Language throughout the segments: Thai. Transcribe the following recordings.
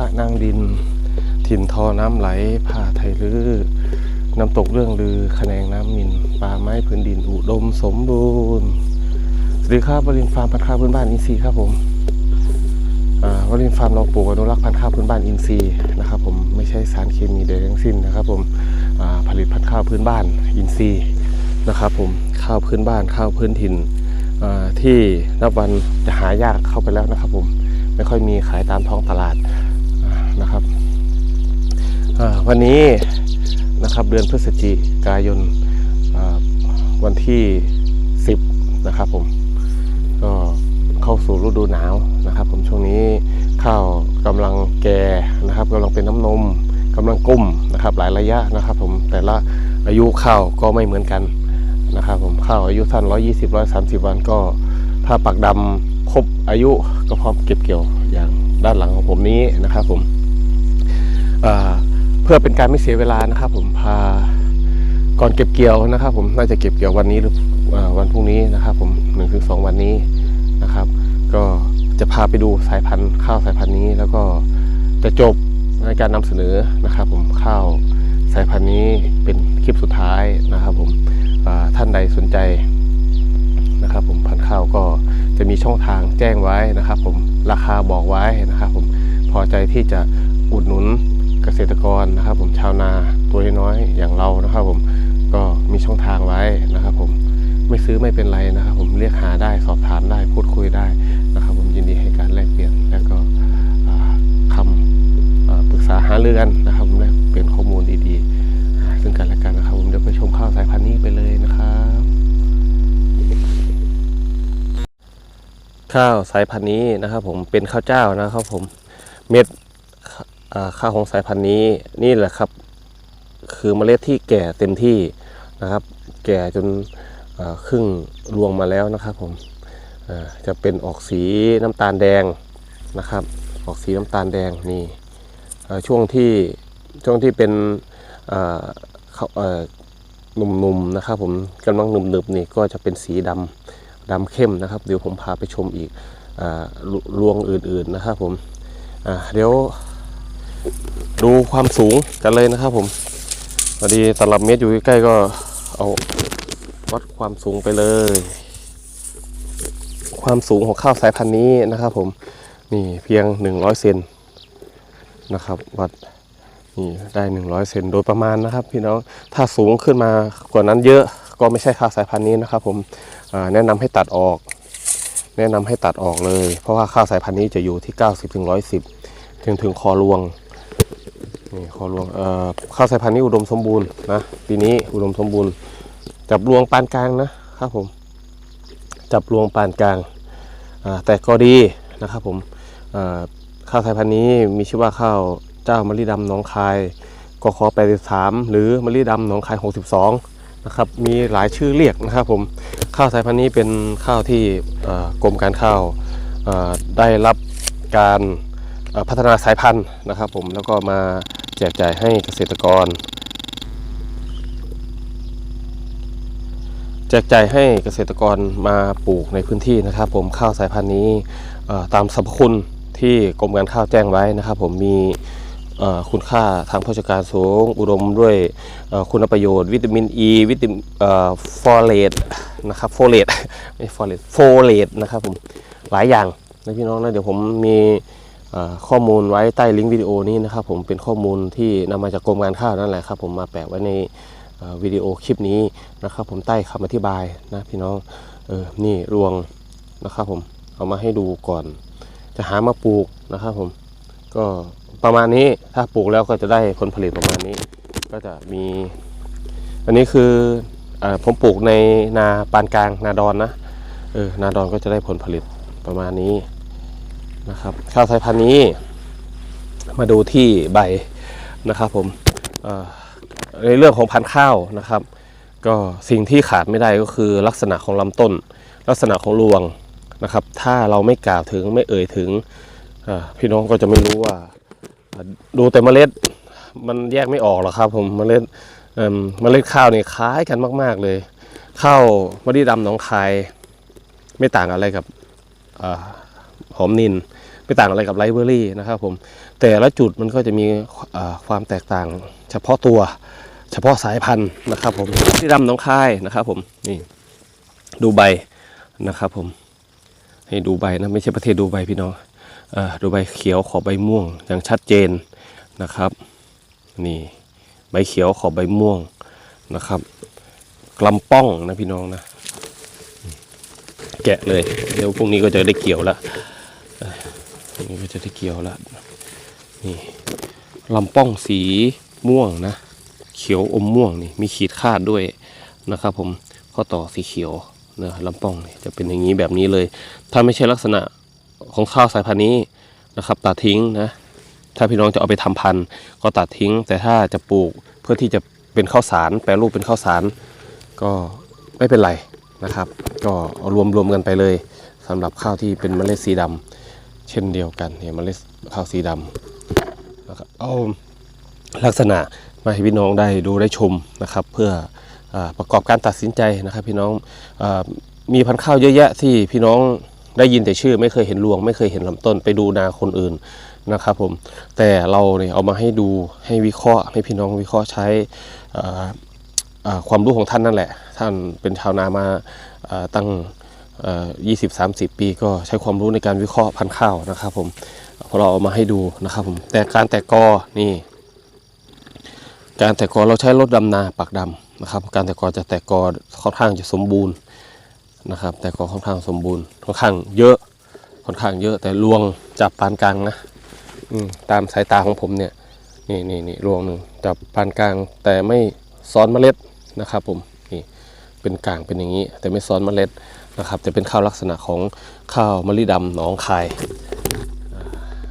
ระนางดิน ถิ่นทอน้ำไหลผ่าไทยลือน้ำตกเรื่องลือขแนงน้ำมินป่าไม้พื้นดินอุดมสมบูรณ์ สวัสดีครับวรินทฟาร์มพันธุ์ข้าวพื้นบ้านอินทรีย์ครับผมอ่าวรินทฟาร์มเราปลูกอนุรักษ์พันธุ์ข้าวพื้นบ้านอินทรีย์นะครับผมไม่ใช้สารเคมีใดทั้งสิ้นนะครับผมอ่าผลิตพันธุ์ข้าวพื้นบ้านอินทรีย์นะครับผมข้าวพื้นบ้านข้าวพื้นถิ่นอ่าที่นับวันจะหายากเข้าไปแล้วนะครับผมไม่ค่อยมีขายตามท้องตลาด นะครับวันนี้นะครับเดือนพฤศจิกายนวันที่ 10 นะครับผมก็เข้าสู่ฤดูหนาวนะครับ ผมช่วงนี้ข้าวกำลังแก่นะครับกำลังเป็นน้ำนมกำลังกุ้มนะครับหลายระยะนะครับ ผมแต่ละอายุข้าวก็ไม่เหมือนกันนะครับ ผมข้าวอายุสั้น 120 130 วันก็ ถ้าปักดำครบอายุก็พร้อมเก็บเกี่ยวอย่างด้านหลังของผมนี้นะครับผม เพื่อเป็นการไม่เสียเวลานะครับผมพาก่อนเก็บเกี่ยวนะครับผมน่าจะเก็บเกี่ยววันนี้หรือวันพรุ่งนี้นะครับ ผมหนึ่งถึงสองวันนี้นะครับ ก็จะพาไปดูสายพันธุ์ข้าวสายพันธุ์นี้ แล้วก็จะจบในการนำเสนอนะครับ ผมข้าวสายพันธุ์นี้เป็นคลิปสุดท้ายนะครับ ผมท่านใดสนใจนะครับ ผมพันธุ์ข้าวก็จะมีช่องทางแจ้งไว้นะครับ ผมราคาบอกไว้นะครับ ผมพอใจที่จะอุดหนุน เกษตรกรนะครับ ผมชาวนาตัวน้อยอย่างเรานะครับ ผมก็มีช่องทางไว้นะครับ ผมไม่ซื้อไม่เป็นไรนะครับ ผมเรียกหาได้สอบถามได้พูดคุยได้นะครับ ผมยินดีให้การแลกเปลี่ยนและก็คำปรึกษาหารือกันนะครับผมแลกเปลี่ยนข้อมูลดีๆ ซึ่งกันและกันนะครับ ผมเดี๋ยวไปชมข้าวสายพันธุ์นี้ไปเลยนะครับข้าวสายพันธุ์นี้นะครับ ผมเป็นข้าวเจ้านะครับ ผมเม็ด อ่าข้าวของสายพันธุ์นี้นี่แหละครับ คือเมล็ดที่แก่เต็มที่นะครับ แก่จนครึ่งรวงมาแล้วนะครับผมจะเป็นออกสีน้ำตาลแดงนะครับ ออกสีน้ำตาลแดงนี่ช่วงที่ช่วงที่เป็นหนุ่มๆนะครับผมกำลังหนึบๆนี่ก็จะเป็นสีดำดำเข้มนะครับ เดี๋ยวผมพาไปชมอีกอรวงอื่นๆนะครับผมเดี๋ยว ดูความสูงกันเลยนะครับผมพอดีตลับเมตรอยู่ใกล้ก็เอาวัดความสูงไปเลย ความสูงของข้าวสายพันธุ์นี้นะครับผมนี่เพียง 100 เซนนะครับ วัดนี่ได้ 100 เซนโดยประมาณนะครับ พี่น้องถ้าสูงขึ้นมากว่านั้นเยอะก็ไม่ใช่ข้าวสายพันธุ์นี้นะครับ ผมแนะนำให้ตัดออก แนะนำให้ตัดออกเลย เพราะว่าข้าวสายพันธุ์นี้จะอยู่ที่ 90ถึง110 ถึงถึงคอรวง นี่คอรวงเอ่อข้าวสายพันธุ์นี้อุดมสมบูรณ์นะปีนี้อุดมสมบูรณ์ จับรวงปานกลางนะครับผม จับรวงปานกลางอ่าแต่ก็ดีนะครับผมอ่ข้าวสายพันธุ์นี้มีชื่อว่าข้าวเจ้ามะลิดำหนองคายกขอ83หรือมะลิดำหนองคาย62นะครับมีหลายชื่อเรียกนะครับผมข้าวสายพันธุ์นี้เป็นข้าวที่กรมการข้าวได้รับการพัฒนาสายพันธุ์นะครับผมแล้วก็มา จกจ่ายให้เกษตรกร แจกจ่ายให้เกษตรกรมาปลูกในพื้นที่นะครับ ผมข้าวสายพันธุ์นี้ตามสรรพคุณที่กรมการข้าวแจ้งไว้นะครับ ผมมีคุณค่าทางโภชการสูง อุดมด้วยคุณประโยชน์ วิตามินอ e, ีวิตามินฟอเลตนะครับโฟเลตไม่ฟอเลตโฟเลตนะครับผมหลายอย่างนะพี่น้องนะเดี๋ยวผมมี ข้อมูลไว้ใต้ลิงก์วิดีโอนี้นะครับผมเป็นข้อมูลที่นำมาจากกรมการข้าวนั่นแหละครับ ผมมาแปะไว้ในวิดีโอคลิปนี้นะครับ ผมใต้คำอธิบายนะพี่น้องเออนี่รวงนะครับ ผมเอามาให้ดูก่อน จะหามาปลูกนะครับ ผมก็ประมาณนี้ถ้าปลูกแล้วก็จะได้ผลผลิตประมาณนี้ ก็จะมี อันนี้คือเออผมปลูกในนาปานกลางนาดอนนะเออนาดอนก็จะได้ผลผลิตประมาณนี้ นะครับ ข้าวสายพันธุ์นี้มาดูที่ใบนะครับผมในเรื่องของพันธุ์ข้าวนะครับ ก็สิ่งที่ขาดไม่ได้ก็คือลักษณะของลำต้น ลักษณะของรวงนะครับ ถ้าเราไม่กล่าวถึงไม่เอ่ยถึงพี่น้องก็จะไม่รู้ว่า ดูแต่เมล็ดมันแยกไม่ออกหรอกครับ ผมเมล็ดเมล็ดข้าวเนี่ยคล้ายกันมาก ๆ เลยข้าวมะลิดำหนองคาย ไม่ต่างอะไรกับ อ่าหอมนินไม่ต่างอะไรกับไรเบอรี่นะครับผมแต่ละจุดมันก็จะมีความแตกต่างเฉพาะตัวเฉพาะสายพันธุ์นะครับผมที่ดำน้องคายนะครับผมนี่ดูใบนะครับผมให้ดูใบนะไม่ใช่ประเทศดูใบพี่น้องอดูใบเขียวขอบใบม่วงอย่างชัดเจนนะครับนี่ใบเขียวขอบใบม่วงนะครับกลำป้องนะพี่น้องนะ แกะเลยเดี๋ยวพรุ่งนี้ก็จะได้เกี่ยวแล้ว จะได้เกี่ยวแล้วนี่ลำป้องสีม่วงนะ เขียวอมม่วงนี่มีขีดคาดด้วยนะครับผมข้อต่อสีเขียวนะลำป้องจะเป็นอย่างนี้แบบนี้เลย ถ้าไม่ใช่ลักษณะของข้าวสายพันธุ์นี้นะครับ ตัดทิ้งนะ ถ้าพี่น้องจะเอาไปทำพันธุ์ก็ตัดทิ้ง แต่ถ้าจะปลูกเพื่อที่จะเป็นข้าวสาร แปรรูปเป็นข้าวสาร ก็ไม่เป็นไรนะครับ ก็เอารวมรวมกันไปเลยสำหรับข้าวที่เป็นเมล็ดสีดำ เช่นเดียวกันเนี่ยเมล็ดข้าวสีดำนะครับเอาลักษณะมาให้พี่น้องได้ดูได้ชมนะครับ เพื่ออประกอบการตัดสินใจนะครับ พี่น้องอมีพันธุ์ข้าวเยอะแยะที่พี่น้องได้ยินแต่ชื่อ ไม่เคยเห็นรวง ไม่เคยเห็นลำต้นไปดูนาคนอื่นนะครับผมแต่เราเนี่ยเอามาให้ดูให้วิเคราะห์ให้พี่น้องวิเคราะห์ใช้ความรู้ของท่านนั่นแหละ ท่านเป็นชาวนามาตั้ง ยี่สิบสามสิบปีก็ใช้ความรู้ในการวิเคราะห์พันธุ์ข้าวนะครับผมพอเราเอามาให้ดูนะครับผมแต่การแตกกอนี่การแตกกอเราใช้รถดำนาปักดำนะครับ การแตกกอจะแตกกอค่อนข้างจะสมบูรณ์นะครับ แตกกอค่อนข้างสมบูรณ์ค่อนข้างเยอะค่อนข้างเยอะแต่รวงจับปานกลางนะอืตามสายตาของผมเนี่ยนี่นี่นี่รวงหนึ่งจับปานกลางแต่ไม่ซ้อนเมล็ดนะครับผมนี่เป็นกลางเป็นอย่างนี้ แต่ไม่ซ้อนเมล็ด นะครับจะเป็นข้าวลักษณะของข้าวมะลิดำหนองคาย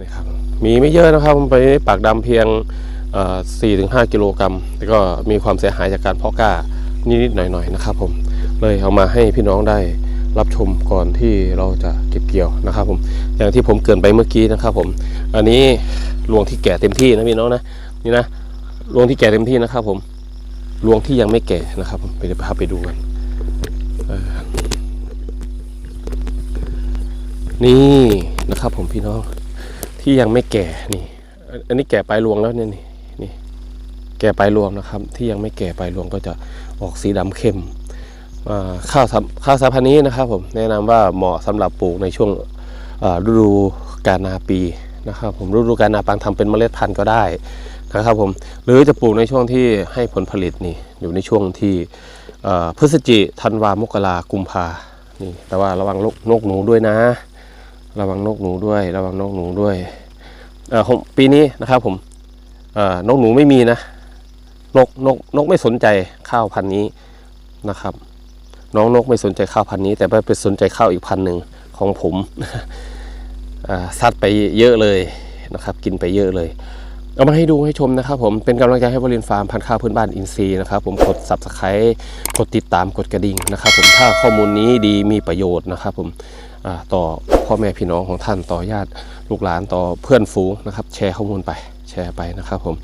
นี่ครับมีไม่เยอะนะครับไปปากดำเพียงสี่ถึงห้ากิโลกรัมแต่ก็มีความเสียหายจากการเพาะกล้านิดๆหน่อยๆนะครับผมเลยเอามาให้พี่น้องได้รับชมก่อนที่เราจะเก็บเกี่ยวนะครับผมอย่างที่ผมเกินไปเมื่อกี้นะครับผมอันนี้รวงที่แก่เต็มที่นะพี่น้องนะนี่นะรวงที่แก่เต็มที่นะครับผมรวงที่ยังไม่แก่นะครับผมไปเดี๋ยวพาไปดูกัน นี่นะครับผมพี่น้องที่ยังไม่แก่นี่ อันนี้แก่ปลายรวงแล้วเนี่ยนี่นี่แก่ปลายรวงนะครับ ที่ยังไม่แก่ปลายรวงก็จะออกสีดำเข้มข้าวสำข้าวสาพันนี้นะครับผมแนะนำว่าเหมาะสำหรับปลูกในช่วงฤดูกาลนาปีนะครับ ผมฤดูกาลนาปังทำเป็นเมล็ดพันธุ์ก็ได้นะครับผมหรือจะปลูกในช่วงที่ให้ผลผลิตนี่อยู่ในช่วงที่พฤศจิธันวามกรากุมภานี่แต่ว่าระวังนกหนูด้วยนะ ระวังนกหนูด้วย ระวังนกหนูด้วยเออปีนี้นะครับผมเออนกหนูไม่มีนะ นกนกนกไม่สนใจข้าวพันธุ์นี้นะครับ น้องนกไม่สนใจข้าวพันธุ์นี้ แต่ไปสนใจข้าวอีกพันธุ์หนึ่งของผมซัดไปเยอะเลยนะครับ กินไปเยอะเลย เอามาให้ดูให้ชมนะครับผมเป็นกำลังใจให้บรินฟาร์มพันธุ์ข้าวพื้นบ้านอินซีย์นะครับผมกด subscribe กดติดตามกดกระดิ่งนะครับผมถ้าข้อมูลนี้ดีมีประโยชน์นะครับผมต่อพ่อแม่พี่น้องของท่านต่อญาติลูกหลานต่อเพื่อนฝูงนะครับ แชร์ข้อมูลไปแชร์ไปนะครับผม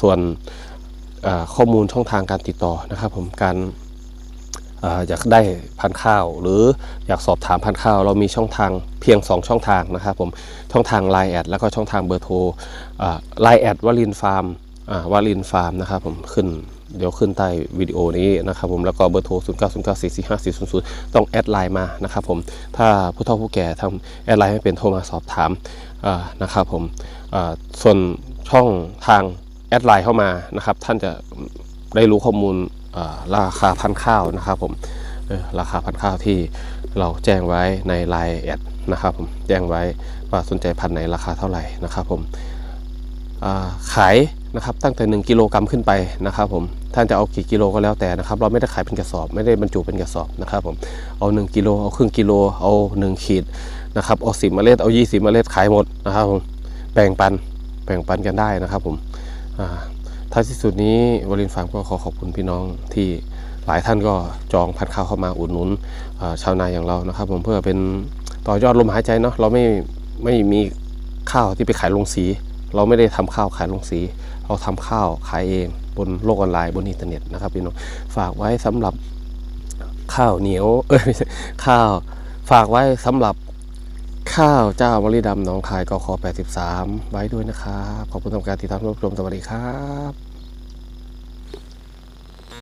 ส่วนข้อมูลช่องทางการติดต่อนะครับผมการ อยากได้พันข้าว หรืออยากสอบถามพันข้าว เรามีช่องทางเพียง 2 ช่องทางนะครับผมช่องทาง Line แอดแล้วก็ช่องทางเบอร์โทรไลน์แอดวลินฟาร์มวลินฟาร์มนะครับผมขึ้นเดี๋ยวขึ้นใต้วิดีโอนี้นะครับผมแล้วก็เบอร์โทร 0 9 0 9 4 4 5 4 0 0 ต้องแอดไลน์มานะครับผมถ้าผู้เฒ่าผู้แก่ทำแอดไลน์ไม่เป็นโทรมาสอบถามนะครับผมส่วนช่องทางแอดไลน์เข้ามานะครับท่านจะได้รู้ข้อมูล ราคาพันข้าวนะครับผมราคาพันข้าวที่เราแจ้งไว้ในไลน์แอดนะครับผมแจ้งไว้ว่าสนใจพันไหนราคาเท่าไหร่นะครับผมขายนะครับตั้งแต่ 1 กิโลกรัมขึ้นไปนะครับผมท่านจะเอากี่กิโลก็แล้วแต่นะครับ เราไม่ได้ขายเป็นกระสอบ ไม่ได้บรรจุเป็นกระสอบนะครับผมเอา 1 กิโลเอาครึ่งกิโลเอา 1 ขีดนะครับเอา10เมล็ดเอา 20 เมล็ดขายหมดนะครับผมแบ่งปันแบ่งปันกันได้นะครับผมอ่า ท้ายที่สุดนี้วลินฟาร์มก็ขอขอบคุณพี่น้องที่หลายท่านก็จองพันข้าวเข้ามาอุดหนุนชาวนาอย่างเรานะครับ ผมเพื่อเป็นต่อยอดลมหายใจเนาะเราไม่ไม่มีข้าวที่ไปขายลงสี เราไม่ได้ทำข้าวขายลงสี เราทำข้าวขายเองบนโลกออนไลน์บนอินเทอร์เน็ตนะครับพี่น้องฝากไว้สำหรับข้าวเหนียวเอ้ยข้าวฝากไว้สำหรับ ข้าวเจ้ามะลิดำหนองคายกค83 ไว้ด้วยนะครับ ขอบคุณสำหรับการติดตามรับชมสวัสดีครับ